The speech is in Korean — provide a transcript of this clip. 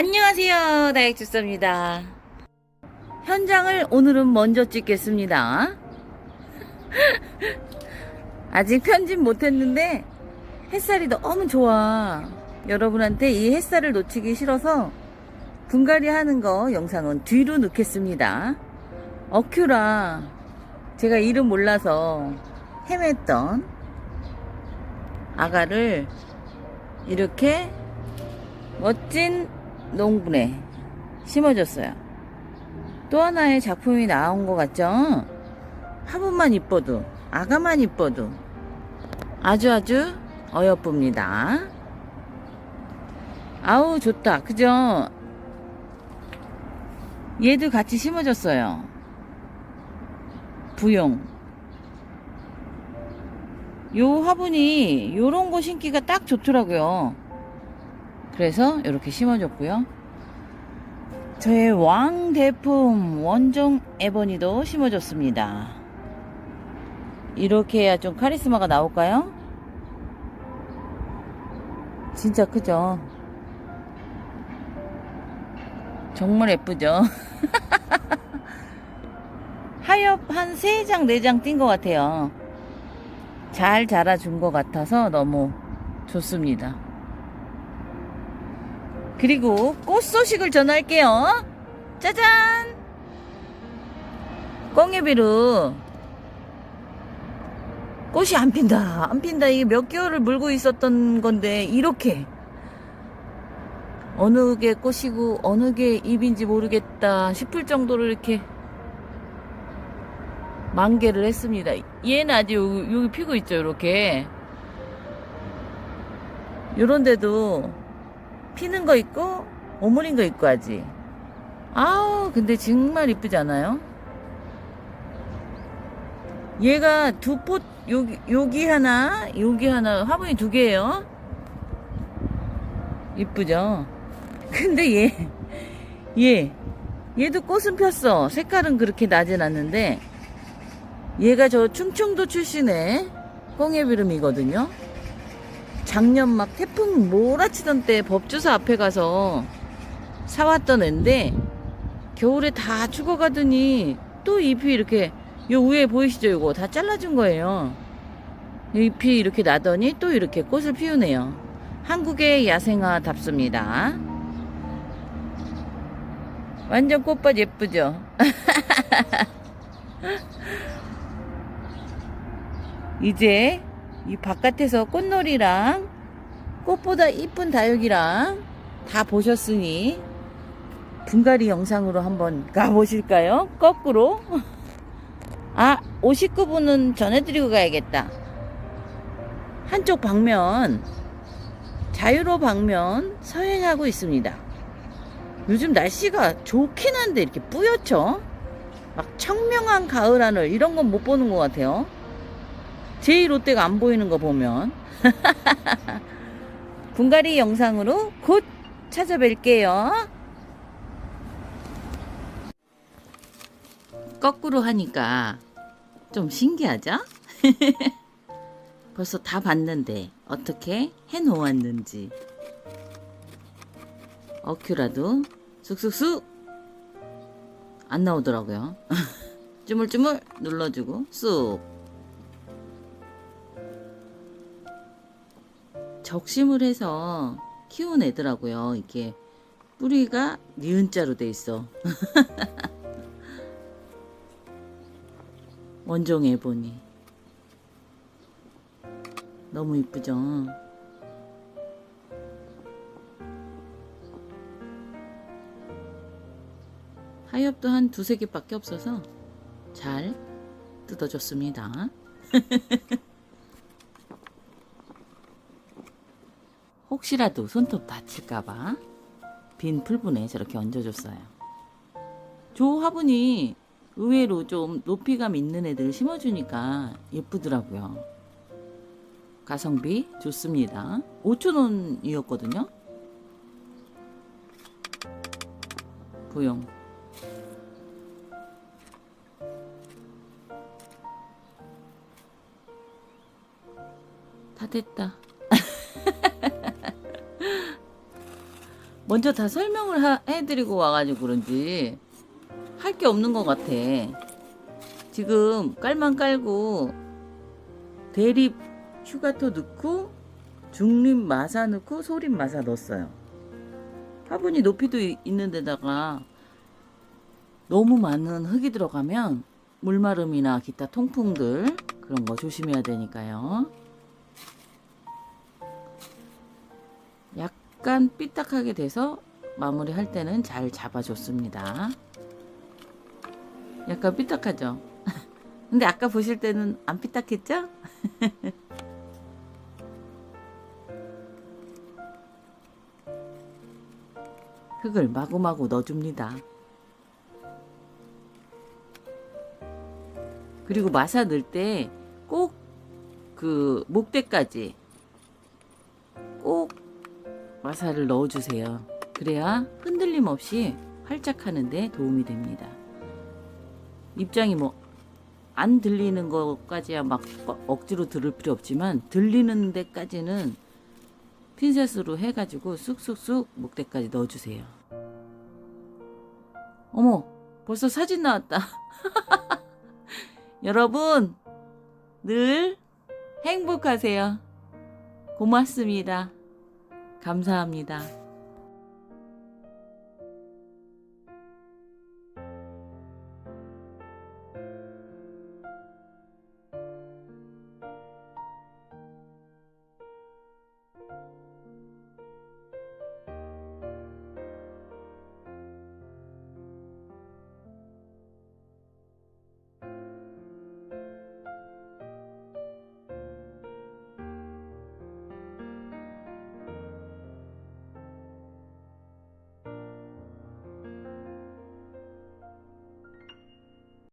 안녕하세요 다육주서입니다. 현장을 오늘은 먼저 찍겠습니다. 아직 편집 못했는데 햇살이 너무 좋아. 여러분한테 이 햇살을 놓치기 싫어서 분갈이 하는 거 영상은 뒤로 넣겠습니다. 어큐라 제가 이름 몰라서 헤맸던 아가를 이렇게 멋진 농분에 심어줬어요. 또 하나의 작품이 나온 것 같죠? 화분만 이뻐도, 아가만 이뻐도 아주 아주 어여쁩니다. 아우, 좋다. 그죠? 얘도 같이 심어줬어요. 부용. 요 화분이 요런 거 심기가 딱 좋더라고요. 그래서 이렇게 심어줬고요. 저의 왕 대품 원종 에버니도 심어줬습니다. 이렇게 해야 좀 카리스마가 나올까요? 진짜 크죠? 정말 예쁘죠? 하엽 한 3장, 4장 띈것 같아요. 잘 자라준 것 같아서 너무 좋습니다. 그리고 꽃 소식을 전할게요. 짜잔! 꽁예비루. 꽃이 안 핀다. 안 핀다. 이게 몇 개월을 물고 있었던 건데, 이렇게. 어느 게 꽃이고, 어느 게 잎인지 모르겠다 싶을 정도로 이렇게 만개를 했습니다. 얘는 아직 여기, 여기 피고 있죠, 이렇게. 요런데도 피는 거 있고 오므린 거 있고 하지. 아우 근데 정말 이쁘지 않아요? 얘가 두포 여기 여기 하나 여기 하나 화분이 두 개예요. 이쁘죠? 근데 얘 얘, 얘도 꽃은 폈어. 색깔은 그렇게 나진 않는데 얘가 저 충청도 출신의 꽁예비름이거든요. 작년 막 태풍 몰아치던 때 법주사 앞에 가서 사왔던 앤데 겨울에 다 죽어가더니 또 잎이 이렇게 요 위에 보이시죠? 이거 다 잘라준 거예요. 잎이 이렇게 나더니 또 이렇게 꽃을 피우네요. 한국의 야생화 답습니다. 완전 꽃밭 예쁘죠? 이제 이 바깥에서 꽃놀이랑 꽃보다 이쁜 다육이랑 다 보셨으니 분갈이 영상으로 한번 가보실까요? 거꾸로? 아 59분은 전해드리고 가야겠다. 한쪽 방면 자유로 방면 서행하고 있습니다. 요즘 날씨가 좋긴 한데 이렇게 뿌옇죠? 막 청명한 가을 하늘 이런 건 못 보는 것 같아요 제일 롯데가 안 보이는 거 보면 분갈이 영상으로 곧 찾아뵐게요. 거꾸로 하니까 좀 신기하죠? 벌써 다 봤는데 어떻게 해 놓았는지 어큐라도 쑥쑥쑥 안 나오더라고요. 주물주물 눌러주고 쑥 적심을 해서 키운 애더라고요. 이게 뿌리가 니은자로 돼 있어. 원종에 보니 너무 이쁘죠. 하엽도 한 두세 개밖에 없어서 잘 뜯어줬습니다. 혹시라도 손톱 다칠까봐 빈 풀분에 저렇게 얹어줬어요. 저 화분이 의외로 좀 높이감 있는 애들 심어주니까 예쁘더라고요. 가성비 좋습니다. 5천원이었거든요. 부용. 다 됐다. 먼저 다 설명을 하- 해드리고 와가지고 그런지 할 게 없는 것 같아. 지금 깔만 깔고 대립 휴가토 넣고 중립 마사 넣고 소립 마사 넣었어요. 화분이 높이도 이- 있는 데다가 너무 많은 흙이 들어가면 물마름이나 기타 통풍들 그런 거 조심해야 되니까요. 약간 삐딱하게 돼서 마무리할 때는 잘 잡아줬습니다. 약간 삐딱하죠? 근데 아까 보실 때는 안 삐딱했죠? 흙을 마구마구 넣어줍니다. 그리고 마사 넣을 때 꼭 그 목대까지 꼭 마사를 넣어주세요. 그래야 흔들림 없이 활짝 하는데 도움이 됩니다. 입장이 뭐 안 들리는 것까지야 막 억지로 들을 필요 없지만 들리는 데까지는 핀셋으로 해가지고 쑥쑥쑥 목대까지 넣어주세요. 어머, 벌써 사진 나왔다. 여러분, 늘 행복하세요. 고맙습니다. 감사합니다.